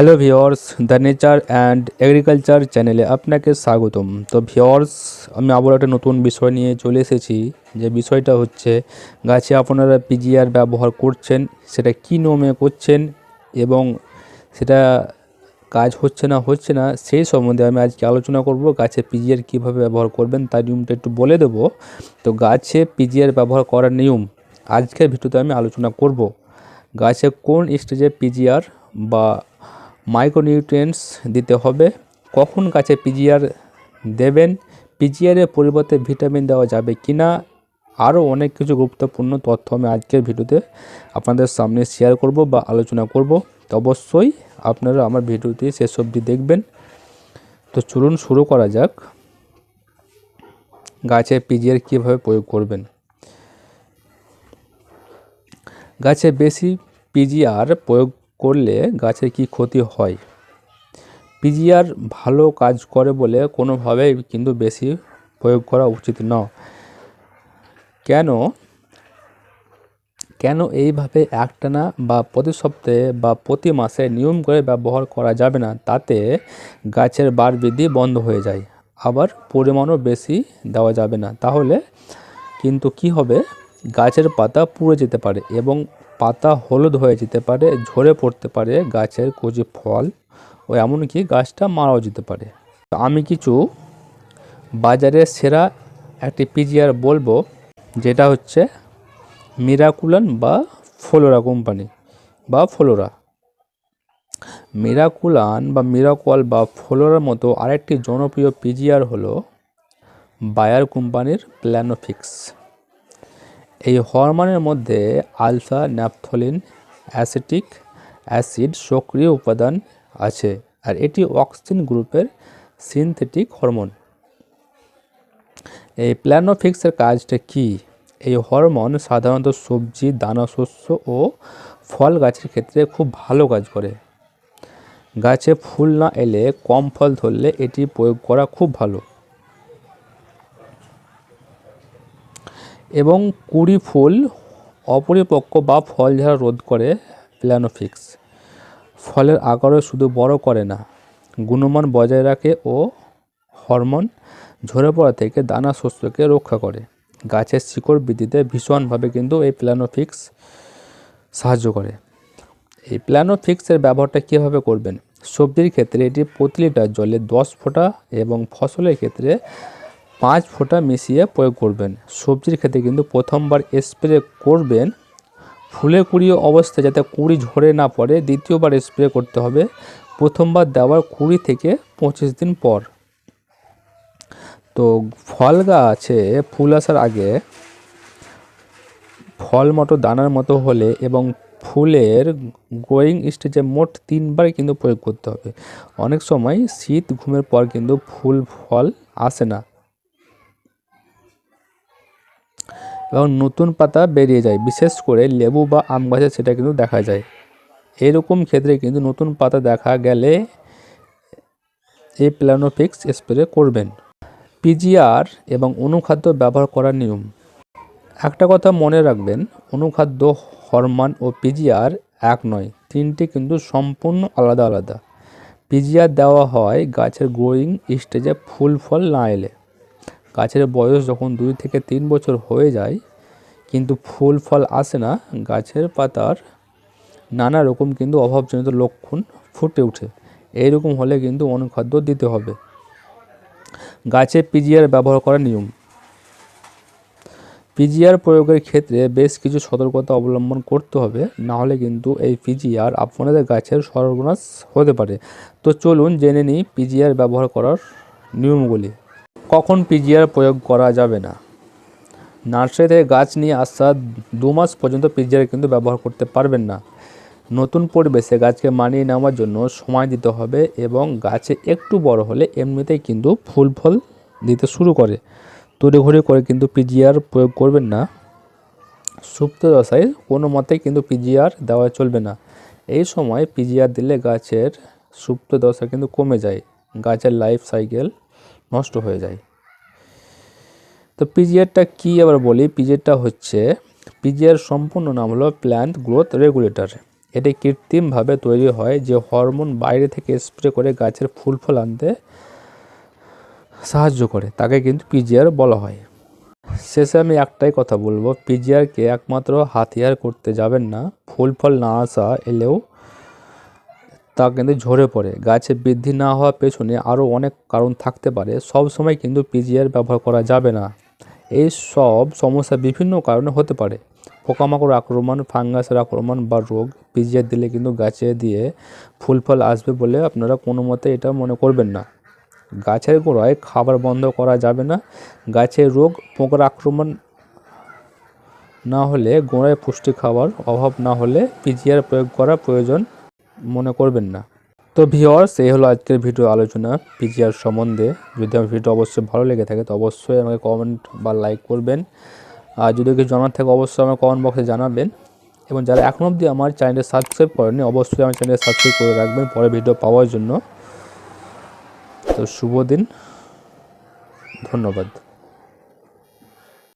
Hello viewers the nature and agriculture চ্যানেলে আপনাকে স্বাগতম। তো ভিওর্স আমি আবার একটা নতুন বিষয় নিয়ে চলে এসেছি, যে বিষয়টা হচ্ছে, গাছে আপনারা পিজিআর ব্যবহার করছেন, সেটা কী নিয়মে করছেন এবং সেটা কাজ হচ্ছে না হচ্ছে না, সেই সম্বন্ধে আমি আজকে আলোচনা করব, গাছে পিজিআর কীভাবে ব্যবহার করবেন, তার নিয়মটা একটু বলে দেবো। তো গাছে পিজিআর ব্যবহার করার নিয়ম, আজকের ভিডিওতে আমি আলোচনা করব। গাছে কোন স্টেজে পিজিআর বা মাইক্রোনিউট্রিয়েন্টস দিতে হবে। কখন গাছে পিজিআর দেবেন? পিজিআরের পরিবর্তে ভিটামিন দেওয়া যাবে কি না আরও অনেক কিছু গুরুত্বপূর্ণ তথ্য আমি আজকের ভিডিওতে আপনাদের সামনে শেয়ার করব বা আলোচনা করব। তো অবশ্যই আপনারা আমার ভিডিওটি শেষ অবধি দেখবেন। তো চলুন শুরু করা যাক। গাছে পিজিআর কীভাবে প্রয়োগ করবেন? গাছে বেশি পিজিআর প্রয়োগ করলে গাছের কি ক্ষতি হয়? পিজিআর ভালো কাজ করে বলে কোনোভাবেই কিন্তু বেশি প্রয়োগ করা উচিত নয় কেন? কেন এইভাবে একটানা বা প্রতি সপ্তাহে বা প্রতি মাসে নিয়ম করে ব্যবহার করা যাবে না? তাতে গাছের বার বৃদ্ধি বন্ধ হয়ে যায়। আবার পরিমাণও বেশি দেওয়া যাবে না। তাহলে কিন্তু কি হবে? গাছের পাতা পুড়ে যেতে পারে এবং পাতা হলুদ হয়ে যেতে পারে, ঝরে পড়তে পারে, গাছের কচি ফল ও এমনকি গাছটা মারাও যেতে পারে। আমি কিছু বাজারে সেরা একটি পিজিআর বলব, যেটা হচ্ছে মিরাকুলান বা ফ্লোরা কোম্পানি বা ফলোরা। মিরাকুলান বা মিরাকল বা ফলোরার মতো আরেকটি জনপ্রিয় পিজিআর হলো বায়ার কোম্পানির প্ল্যানোফিক্স। এই হরমোনের মধ্যে আলফা ন্যাপথলিন, অ্যাসিটিক অ্যাসিড সক্রিয় উপাদান আছে আর এটি অক্সিজেন গ্রুপের সিনথেটিক হরমোন। এই প্ল্যানোফিক্সের কাজটা কি? এই হরমোন সাধারণত সবজি দানা শস্য ও ফল গাছের ক্ষেত্রে খুব ভালো কাজ করে। গাছে ফুল না এলে কম ফল ধরলে এটি প্রয়োগ করা খুব ভালো। এবং কুড়ি ফুল অপরিপক্ক বা ফল ঝাড়া রোধ করে প্ল্যানোফিক্স। ফলের আকারও শুধু বড় করে না, গুণমান বজায় রাখে ও হরমোন ঝরে পড়া থেকে দানা শস্যকে রক্ষা করে। গাছের শিকড় বৃদ্ধিতে ভীষণভাবে কিন্তু এই প্ল্যানোফিক্স সাহায্য করে। এই প্ল্যানোফিক্সের ব্যবহারটা কীভাবে করবেন? সবজির ক্ষেত্রে এটি প্রতি লিটার জলে দশ ফোঁটা এবং ফসলের ক্ষেত্রে পাঁচ ফোঁটা মিশিয়ে প্রয়োগ করবেন। সবজির ক্ষেত্রে কিন্তু প্রথমবার স্প্রে করবেন। ফুলে কুড়িয়ে অবস্থায় যাতে কুড়ি ঝরে না পড়ে, দ্বিতীয়বার স্প্রে করতে হবে। প্রথমবার দেওয়ার কুড়ি থেকে পঁচিশ দিন পর। তো ফল গাছে ফুল আসার আগে ফল মতো দানার মতো হলে এবং ফুলের গ্রোয়িং স্টেজে মোট তিনবার কিন্তু প্রয়োগ করতে হবে। অনেক সময় শীত ঘুমের পর কিন্তু ফুল, ফল আসে না। এবং নতুন পাতা বেরিয়ে যায়, বিশেষ করে লেবু বা আম গাছে সেটা কিন্তু দেখা যায়। এরকম ক্ষেত্রে কিন্তু নতুন পাতা দেখা গেলে এই প্ল্যানোফিক্স স্প্রে করবেন। পিজিআর এবং অনুখাদ্য ব্যবহার করার নিয়ম। একটা কথা মনে রাখবেন, অনুখাদ্য, হরমোন ও পিজিআর এক নয়, তিনটি কিন্তু সম্পূর্ণ আলাদা আলাদা। পিজিআর দেওয়া হয় গাছের গ্রোয়িং স্টেজে ফুল ফল না এলে। গাছের বয়স যখন দুই থেকে তিন বছর হয়ে যায়, কিন্তু ফুল, ফল আসে না, গাছের পাতার নানা রকম কিন্তু অভাবজনিত লক্ষণ ফুটে ওঠে। এইরকম হলে কিন্তু অনুখাদ্য দিতে হবে। গাছে পিজিআর ব্যবহার করার নিয়ম। পিজিআর প্রয়োগের ক্ষেত্রে বেশ কিছু সতর্কতা অবলম্বন করতে হবে, না হলে কিন্তু এই পিজিআর আপনাদের গাছের সর্বনাশ হতে পারে। তো চলুন জেনে নিই পিজিআর ব্যবহার করার নিয়মগুলি। কখন পিজিআর প্রয়োগ করা যাবে না? নার্সারি থেকে গাছ নিয়ে আসা দু মাস পর্যন্ত পিজিআর কিন্তু ব্যবহার করতে পারবেন না। নতুন পরিবেশে গাছকে মানিয়ে নেওয়ার জন্য সময় দিতে হবে এবং গাছে একটু বড় হলে এমনিতেই কিন্তু ফুল ফল দিতে শুরু করে। তড়িঘড়ি করে কিন্তু পিজিআর প্রয়োগ করবেন না। সুপ্ত দশায় কোনো মতেই কিন্তু পিজিআর দেওয়া চলবে না। এই সময় পিজিআর দিলে গাছের সুপ্ত দশা কিন্তু কমে যায়। গাছের লাইফ সাইকেল নষ্ট হয়ে যায়। তো পিজিআরটা কী আবার বলি? পিজিআরটা হচ্ছে, পিজিআর সম্পূর্ণ নাম হলো প্ল্যান্ট গ্রোথ রেগুলেটর এটি কৃত্রিমভাবে তৈরি হয় যে হরমোন বাইরে থেকে স্প্রে করে গাছের ফুল ফল আনতে সাহায্য করে। তাকে কিন্তু পিজিআর বলা হয়। শেষে আমি একটাই কথা বলব, পিজিআরকে একমাত্র হাতিয়ার করতে যাবেন না। ফুল ফল না আসা এলেও তা কিন্তু ঝরে পড়ে। গাছে বৃদ্ধি না হওয়ার পেছনে আরও অনেক কারণ থাকতে পারে। সব সময় কিন্তু পিজিআর ব্যবহার করা যাবে না। এই সব সমস্যা বিভিন্ন কারণে হতে পারে। পোকামাকড় আক্রমণ, ফাঙ্গাসের আক্রমণ বা রোগ পিজিআর দিলে কিন্তু গাছে দিয়ে ফুল ফল আসবে বলে আপনারা কোনো মতে এটা মনে করবেন না। গাছের গোড়ায় খাবার বন্ধ করা যাবে না। গাছের রোগ, পোকার আক্রমণ না হলে গোড়ায় পুষ্টি খাবার অভাব না হলে পিজিআর প্রয়োগ করা প্রয়োজন। করবেন না। তো ভিওয়ার্স এই হলো আজকের ভিডিও আলোচনা পিজিআর সম্বন্ধে। যদি আমার ভিডিও অবশ্যই ভালো লেগে থাকে, তো অবশ্যই আমাকে কমেন্ট বা লাইক করবেন। আর যদি কিছু জানার থাকে, অবশ্যই আমার কমেন্ট বক্সে জানাবেন। এবং যারা এখন অবধি আমার চ্যানেলটি সাবস্ক্রাইব করেনি অবশ্যই আমার চ্যানেল সাবস্ক্রাইব করে রাখবেন পরে ভিডিও পাওয়ার জন্য। তো শুভ দিন। ধন্যবাদ।